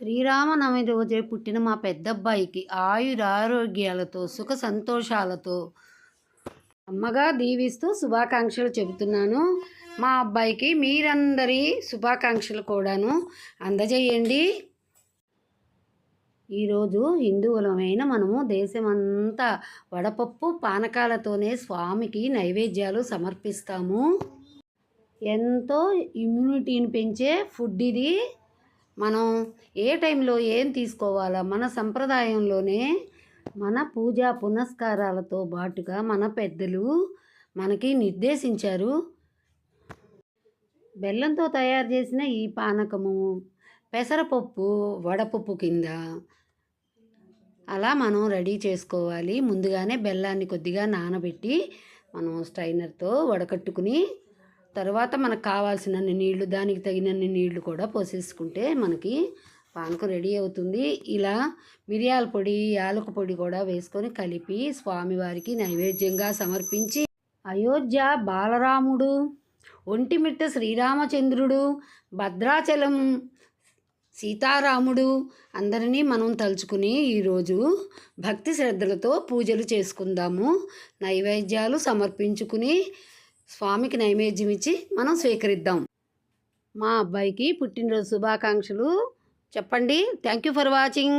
శ్రీరామనవమి రోజే పుట్టిన మా పెద్దబ్బాయికి ఆయురారోగ్యాలతో సుఖ సంతోషాలతో అమ్మగా దీవిస్తూ శుభాకాంక్షలు చెబుతున్నాను. మా అబ్బాయికి మీరందరి శుభాకాంక్షలు కూడాను అందజేయండి. ఈరోజు హిందువులమైన మనము దేశమంతా వడపప్పు పానకాలతోనే స్వామికి నైవేద్యాలు సమర్పిస్తాము. ఎంతో ఇమ్యూనిటీని పెంచే ఫుడ్ ఇది. మనం ఏ టైంలో ఏం తీసుకోవాలా? మన సంప్రదాయంలోనే మన పూజా పునస్కారాలతో పాటుగా మన పెద్దలు మనకి నిర్దేశించారు. బెల్లంతో తయారు చేసిన ఈ పానకము పెసరపప్పు వడపప్పు కింద అలా మనం రెడీ చేసుకోవాలి. ముందుగానే బెల్లాన్ని కొద్దిగా నానబెట్టి మనం స్ట్రైనర్తో వడకట్టుకుని తర్వాత మనకు కావాల్సినన్ని నీళ్ళు దానికి తగినన్ని నీళ్ళు కూడా పోసేసుకుంటే మనకి పానకం రెడీ అవుతుంది. ఇలా మిరియాల పొడి యాలక పొడి కూడా వేసుకొని కలిపి స్వామివారికి నైవేద్యంగా సమర్పించి అయోధ్య బాలరాముడు ఒంటిమిట్ట శ్రీరామచంద్రుడు భద్రాచలం సీతారాముడు అందరినీ మనం తలుచుకుని ఈరోజు భక్తి శ్రద్ధలతో పూజలు చేసుకుందాము. నైవేద్యాలు సమర్పించుకుని స్వామికి నైవేద్యం ఇచ్చి మనం స్వీకరిద్దాం. మా అబ్బాయికి పుట్టినరోజు శుభాకాంక్షలు. చెప్పండి. Thank you for watching